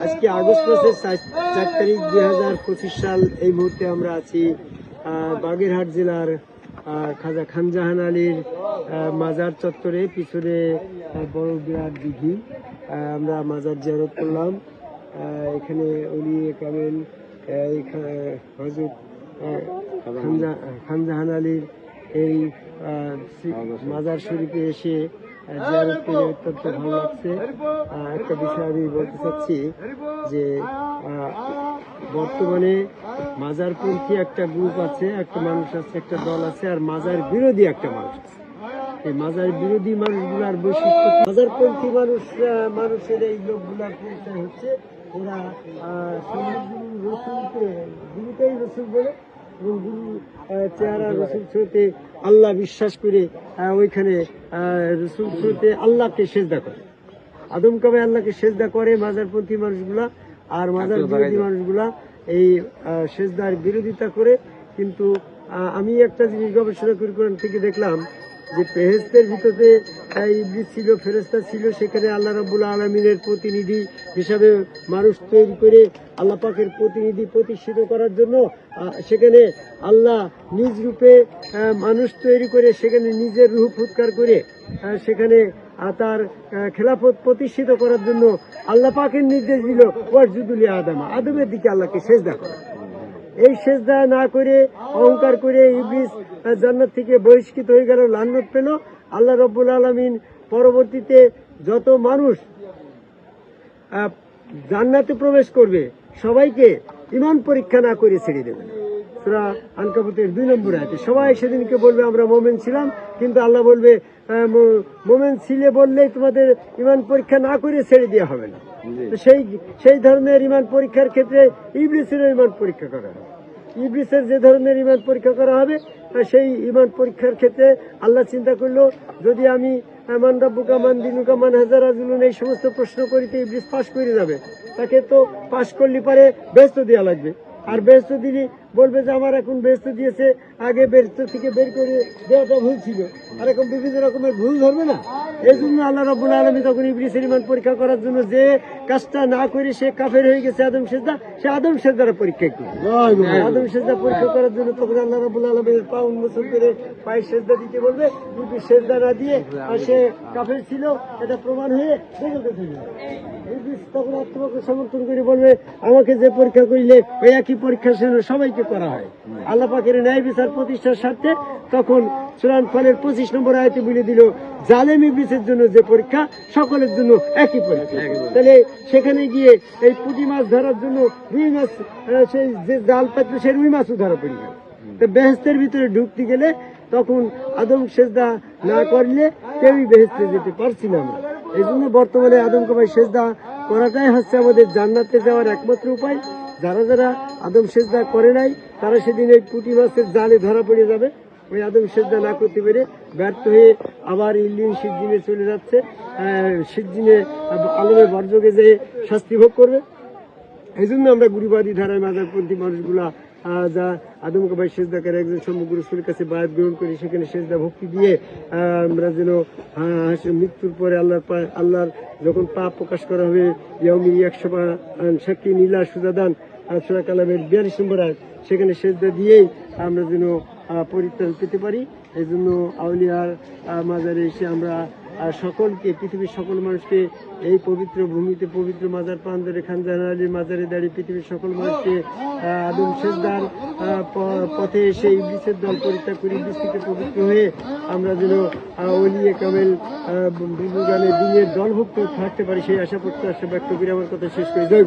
আজকে আগস্ট মাসের চার- তারিখ দুই হাজার পঁচিশ সাল এই মুহূর্তে আমরা আছি বাগেরহাট জেলার খাজা খানজাহান আলীর মাজার চত্বরে, পিছনে বড় বিরাট দিঘি। আমরা মাজার জিয়ারত করলাম। এখানে অলি কামেল হজরত খানজাহান আলীর এই মাজার শরীফে এসে একটা বিষয় আমি বলতে চাচ্ছি যে বর্তমানে মাজারপন্থী একটা গ্রুপ আছে, একটা মানুষ আছে, একটা দল আছে, আর মাজার বিরোধী একটা মানুষ আছে। এই মাজার বিরোধী মানুষগুলার বৈশিষ্ট্য মাজারপন্থী মানুষ মানুষের এই লোকগুলার পরিচয় হচ্ছে এরা রসুলকে গুরুকেই রসুল বলে এবং গুরু চেহারা রসুল স্রোতে আল্লাহ বিশ্বাস করে ওইখানে রসুল স্রোতে আল্লাহকে সেজদা করে। আদম কবে আল্লাহকে সেজদা করে? মাজারপন্থী মানুষগুলা আর মাজার বিরোধী মানুষগুলা এই সেজদার বিরোধিতা করে। কিন্তু আমি একটা জিনিস গবেষণা করি কোরআন থেকে দেখলাম যে পেহেস্তের ভিতরে ইবলিস ছিল ফেরেস্তা ছিল, সেখানে আল্লাহ রাবুল আলমিনের প্রতিনিধি হিসাবে মানুষ তৈরি করে আল্লাহ পাকের প্রতিনিধি প্রতিষ্ঠিত করার জন্য সেখানে আল্লাহ নিজ রূপে মানুষ তৈরি করে, সেখানে নিজের রূহ ফুৎকার করে সেখানে তার খেলাফত প্রতিষ্ঠিত করার জন্য আল্লাহ পাকের নির্দেশ দিল ওয়াজুদুল আদমা, আদমের দিকে আল্লাহকে শেষ করা। এই সেজদা না করে, অহংকার করে ইবলিস জান্নাত থেকে বহিষ্কৃত হয়ে গেল, লান্নত পেল। আল্লাহ রব্বুল আলমিন পরবর্তীতে যত মানুষ জান্নাতে প্রবেশ করবে, সবাইকে ইমান পরীক্ষা না করে ছেড়ে দেবেন সুরা দুই নম্বর আছে সবাই সেদিনকে বলবে, আমরা মোমেন ছিলাম। কিন্তু আল্লাহ বলবে মোমেন ছিলে বললেই তোমাদের ইমান পরীক্ষা না করে ছেড়ে দেওয়া হবে না। সেই সেই ধরনের ইমান পরীক্ষার ক্ষেত্রে ইবলিসের রিমান্ড পরীক্ষা করা হবে। ইবলিসের যে ধরনের রিমান্ড পরীক্ষা করা হবে সেই ইমান পরীক্ষার ক্ষেত্রে আল্লাহ চিন্তা করল, যদি আমি মান রাব্বুকা মান দিনুকা মান হাজার আজুলুন এই সমস্ত প্রশ্ন করিতে ইবলিস পাশ করে যাবে, তাকে তো পাশ করলে পারে ব্যস্ত দেওয়া লাগবে। আর ব্যস্ত দিলি বলবে যে আমার এখন ব্যস্ত দিয়েছে, আগে ব্যস্ত থেকে বের করে দেওয়াটা ভুল ছিল। আর এখন বিভিন্ন রকমের ভুল ধরবে না। এই জন্য আল্লাহ রব্বুল আলমী তখন ইবলিসের ইমান পরীক্ষা করার জন্য যে কাজটা না করে সে কাফের হয়ে গেছে আদম সেজদা, সে আদম সেজদার পরীক্ষা করবে। আদম সেজদা পরীক্ষা করার জন্য তখন আল্লাহ রব্বুল আলমীর পা উন্মোচন করে পায়ে সেজদা দিতে বলবে। কিন্তু সেজদা না দিয়ে আর সে কাফের ছিল, এটা প্রমাণ হয়ে। ইবলিস তখন আত্মপক্ষে সমর্থন করে বলবে আমাকে যে পরীক্ষা করিলে ওই একই পরীক্ষা সেন সবাইকে করা হয়। আল্লাহ পাকের ন্যায় বিচার প্রতিষ্ঠার স্বার্থে তখন সুরান ফলের পঁচিশ নম্বর আয়তে বলে দিল জালেম ইবলিসের জন্য যে পরীক্ষা সকলের জন্য একই পরীক্ষা। তাহলে সেখানে গিয়ে এই পুঁটি মাছ ধরার জন্য রুই মাছ সেই যে জাল পাতলো সে রুই মাছও ধরা পড়ে গেল। তো বেহেস্তের ভিতরে ঢুকতে গেলে তখন আদম সেজদা না করলে কেউই বেহেস্তে যেতে পারছি না আমরা। এই জন্য বর্তমানে আদম কবাই সেজদা করাটাই হচ্ছে আমাদের জান্নাতে যাওয়ার একমাত্র উপায়। যারা যারা আদম সেজদা করে নাই, তারা সেদিন এই পুঁটি মাছের জালে ধরা পড়ে যাবে। ওই আদম সেজদা না করতে পেরে ব্যর্থ হয়ে আবার ইন্ডিয়ান সিজিনে চলে যাচ্ছে। সিজিনে আলমে বর্জকে যে শাস্তি ভোগ করবে। এই জন্য আমরা গুরুবাদী ধারায় মাজারপন্থী মানুষগুলা যা আদম কবাই সেজদা করে একজন সমগ্র রসুলের কাছে বায়াত গ্রহণ করে সেখানে সেজদা ভক্তি দিয়ে আমরা যেন মৃত্যুর পরে আল্লাহর আল্লাহর যখন পাপ প্রকাশ করা হবে ইয়াউমি একশো সাক্ষী নীলা সুজাদান সুরা কালামের বিয়াল্লিশ নম্বর সেখানে সেজদা দিয়েই আমরা যেন পরিত্রাণ পেতে পারি। এই জন্য আউলিয়ার মাজারে এসে আমরা আর সকলকে পৃথিবীর সকল মানুষকে এই পবিত্র ভূমিতে পবিত্র মাজার পান্দরে খানজান আলীর মাজারে দাঁড়িয়ে পৃথিবীর সকল মানুষকে আদম আহ, পথে এসে ইবলিসের দল পরিত্যাগ করে ইবলিস থেকে পবিত্র হয়ে আমরা যেন অলিয়ে কামেল গানে দিনের দলভুক্ত থাকতে পারি সেই আশা প্রত্যাশা ব্যক্ত করে আমার কথা শেষ করে জয়।